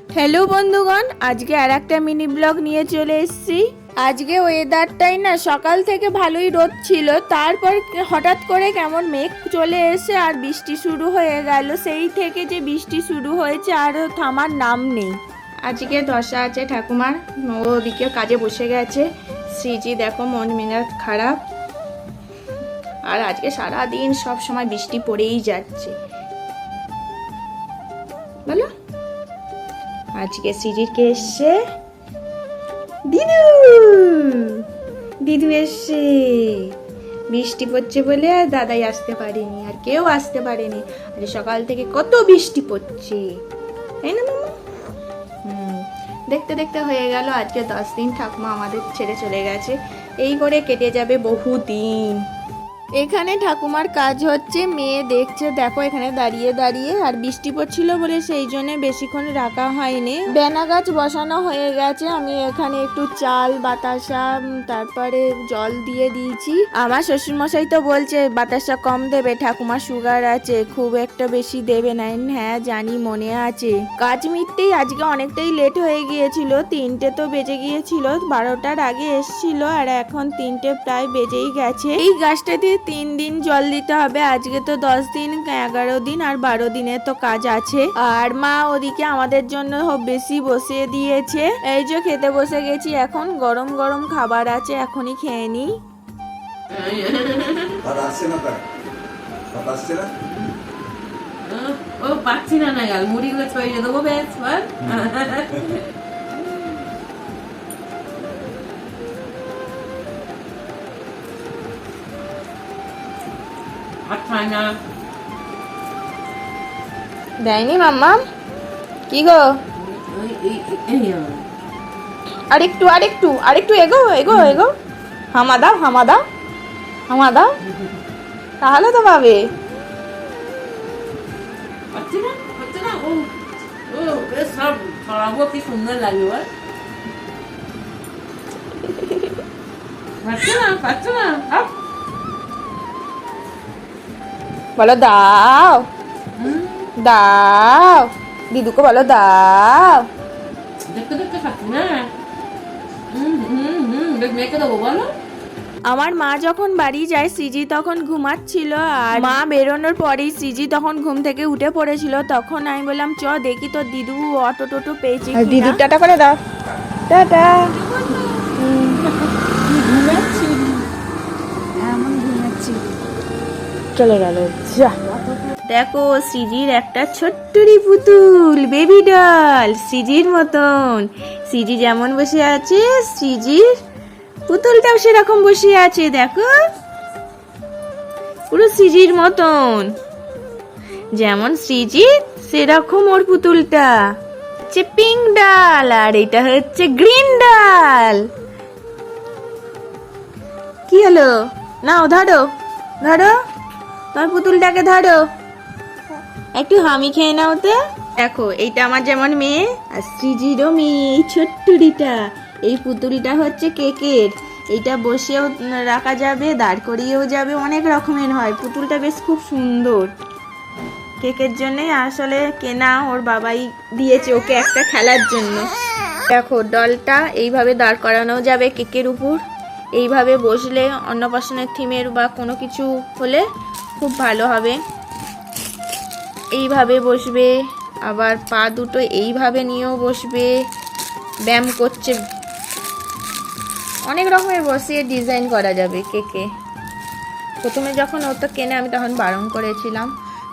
Hello বন্ধুগণ, আজকে আর একটা মিনি ব্লগ নিয়ে চলে এসেছি। আজকে ওয়েদারটাই না সকাল থেকে ভালোই রোদ ছিল, তারপর হঠাৎ করে কেমন মেঘ চলে এসে আর বৃষ্টি শুরু হয়ে গেল। সেই থেকে যে বৃষ্টি শুরু হয়েছে আর থামার নাম নেই। আজকে দশা আছে ঠাকুমার, ওদিকে কাজে বসে গেছে। শ্রীজি দেখো মন মেজাজ খারাপ। আর আজকে সারা দিন সব সময় বৃষ্টি পড়েই যাচ্ছে। বলো? আজকে সিজিরকে এসছে? দিদু দিদু এসছে। বৃষ্টি পড়ছে বলে আর দাদাই আসতে পারেনি, আর কেউ আসতে পারেনি। আজ সকাল থেকে কত বৃষ্টি পড়ছে, তাই না মামা? দেখতে দেখতে হয়ে গেল, আজকে দশ দিন ঠাকুমা আমাদের ছেড়ে চলে গেছে। এই করে কেটে যাবে বহু দিন এখানে ঠাকুমার কাজ হচ্ছে, মেয়ে দেখছে, দেখো এখানে দাঁড়িয়ে দাঁড়িয়ে, আর বৃষ্টি পড়ছিল বলে সেই জন্য বেশিক্ষণ রাখা হয়নি। বেনা গাছ বসানো হয়ে গেছে, আমি এখানে একটু চাল, বাতাসা তারপরে জল দিয়ে দিয়েছি। আমার শ্বশুরমশাই তো বলছে, বাতাসা কম দেবে ঠাকুমার সুগার আছে, খুব একটা বেশি দেবে না। হ্যাঁ জানি, মনে আছে। কাজ মিটতেই আজকে অনেকটাই লেট হয়ে গিয়েছিল, তিনটে তো বেজে গিয়েছিল, বারোটার আগে এসছিল, আর এখন তিনটে প্রায় বেজেই গেছে। এই গাছটাতে তিন দিন জল দিতে হবে। আজকে তো দশ দিন এগারো দিন আর বারো দিনের তো কাজ আছে। আর মা ওদিকে আমাদের জন্য বেশি বসিয়ে দিয়েছে। এই যে খেতে বসে গেছি এখন গরম গরম খাবার আছে এখনই খেয়ে নি। ও পাচ্ছি না না গাল মুড়িগুলো ছড়িয়ে দেবো বেশ ভাত খায় না। দেয়নি মাম্মা? কি গো। আরেকটু আরেকটু আরেকটু এগো এগো এগো। হামা দাও হামা দাও। হামা দাও। তাহলে তো পাবে। কি সুন্দর বল। পাচ্ছি না পাচ্ছি না। বলো দাও। দাও। দিদুকে বলো দাও। দেখতে দেখতে খাচ্ছি না দেবো বলো। আমার মা যখন বাড়ি যায় সিজি তখন ঘুমাচ্ছিল আর মা বেরোনোর পরেই সিজি তখন ঘুম থেকে উঠে পড়েছিল। তখন আমি বললাম চ দেখি তো দিদু অটো টোটো পেয়েছে দিদু টাটা করে দাও। টাটা। চলে গেল। যা। দেখো, সিজির একটা ছোট্টরি পুতুল বেবি ডল সিজির মতন। সিজি যেমন বসে আছে, সিজির পুতুলটাও সেরকম বসে আছে, দেখো। পুরো সিজির মতন। যেমন সিজি, সেরকম ওর পুতুলটা। হচ্ছে পিঙ্ক ডাল আর এটা হচ্ছে গ্রিন ডাল কি হলো? নাও, ধরো ধরো। তোমার পুতুলটাকে ধরো। একটু হামি খেয়ে নাও তো। দেখো, এইটা আমার যেমন মেয়ে, আর শ্রীজিরও মেয়ে ছোট্টুরিটা। এই পুতুলটা হচ্ছে কেকের। এইটা বসেও রাখা যাবে, দাঁড় করিয়েও যাবে, অনেক রকমের হয়। পুতুলটা বেশ খুব সুন্দর। কেকের জন্যই আসলে কেনা ওর বাবাই দিয়েছে ওকে একটা খেলার জন্য। দেখো, ডলটা এইভাবে দাঁড় করানো যাবে কেকের উপর। এইভাবে বসলে অন্নপ্রাশনের থিমের বা কোনো কিছু হলে খুব ভালো হবে। এইভাবে বসবে, আবার পা দুটো এইভাবে নিয়েও বসবে, ব্যায়াম করছে। অনেক রকমের বসিয়ে ডিজাইন করা যাবে কেকে। প্রথমে যখন ও তো কেনে আমি তখন বারণ করেছিলাম।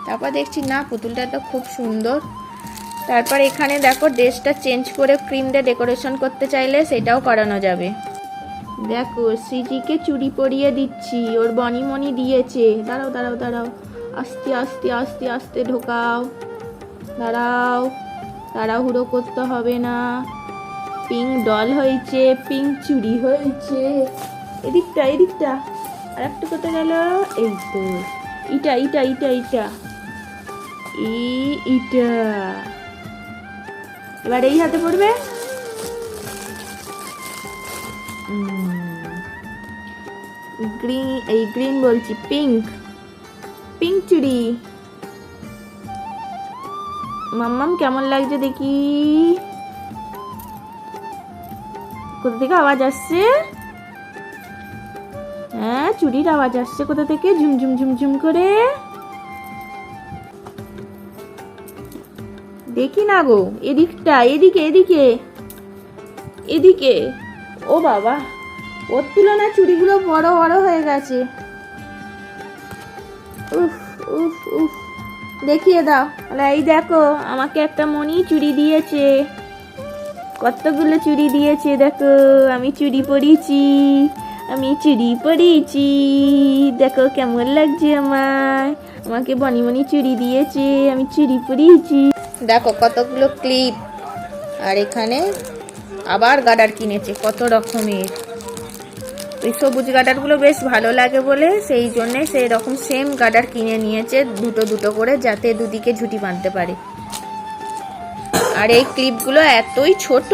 তারপর দেখছি, না, পুতুলটা তো খুব সুন্দর। তারপর এখানে দেখো ড্রেসটা চেঞ্জ করে ক্রিম দিয়ে ডেকোরেশন করতে চাইলে সেটাও করানো যাবে। দেখো সিজিকে চুরি পরিয়ে দিচ্ছি, ওর বনিমনি দিয়েছে। দাঁড়াও দাঁড়াও দাঁড়াও। আস্তে আস্তে আস্তে আস্তে ঢোকাও। দাঁড়াও, তাড়াহুড়ো করতে হবে না। পিঙ্ক ডল হয়েছে পিঙ্ক চুরি হয়েছে। এদিকটা এদিকটা। আর একটা কোথায় গেল? এই তো। ইটা ইটা ইটা ইটা। ই, ইটা। এবার এই হাতে পড়বে? গ্রিন, এই গ্রিন বলছি পিঙ্ক পিঙ্ক চুড়ি। মাম্মাম, কেমন লাগছে দেখি? কোথা থেকে আওয়াজ আসছে? হ্যাঁ চুরির আওয়াজ আসছে কোথা থেকে? ঝুমঝুম ঝুমঝুম করে। দেখি না গো, এদিকটা, এদিকে এদিকে এদিকে। ও বাবা। ওর তুলনায় চুড়িগুলো বড় বড় হয়ে গেছে। উফ উফ উফ। দেখিয়ে দাও। এই দেখো, আমাকে একটা মনি চুড়ি দিয়েছে। কতগুলো চুড়ি দিয়েছে দেখো। আমি চুড়ি পরিয়েছি, আমি চুড়ি পরিয়েছি। দেখো, কেমন লাগছে আমার। আমাকে বনি বনি চুড়ি দিয়েছে, আমি চুড়ি পরিয়েছি। দেখো, কতগুলো ক্লিপ। আর এখানে আবার গার্ডার কিনেছে, কত রকমের। ওই সবুজ গাডারগুলো বেশ ভালো লাগে বলে সেই জন্যে সেই রকম সেম গাডার কিনে নিয়েছে দুটো দুটো করে যাতে দুদিকে ঝুটি বাঁধতে পারে। আর এই ক্লিপগুলো এতই ছোট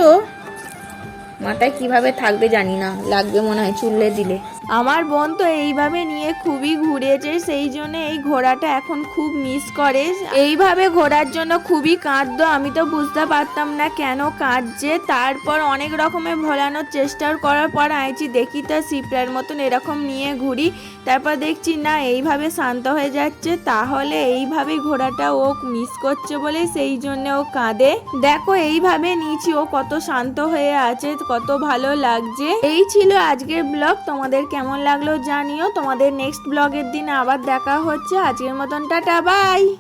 মাথায় কীভাবে থাকবে জানি না, লাগবে মনে হয় চুললে দিলে। আমার বোন তো এইভাবে নিয়ে খুবই ঘুরেছে, সেই জন্য এই ঘোড়াটা এখন খুব মিস করে। এইভাবে ঘোরার জন্য খুবই কাঁদতো, আমি তো বুঝতে পারতাম না কেন কাঁদছে। তারপর অনেক রকমের ভোলানোর চেষ্টা করার পর আইছি, দেখি তো সিপ্রার মতন এরকম নিয়ে ঘুরি। তারপর দেখছি, না, এইভাবে শান্ত হয়ে যাচ্ছে, তাহলে এইভাবে ঘোড়াটা ও মিস করছে বলে সেই জন্য ও কাঁদে। দেখো, এইভাবে নিয়েছি, ও কত শান্ত হয়ে আছে কত ভালো লাগছে। এই ছিল আজকের ব্লগ। তোমাদের কেমন লাগল জানিও। তোমাদের নেক্সট ব্লগের দিন আবার দেখা হচ্ছে। আজকের মতন টাটা, বাই।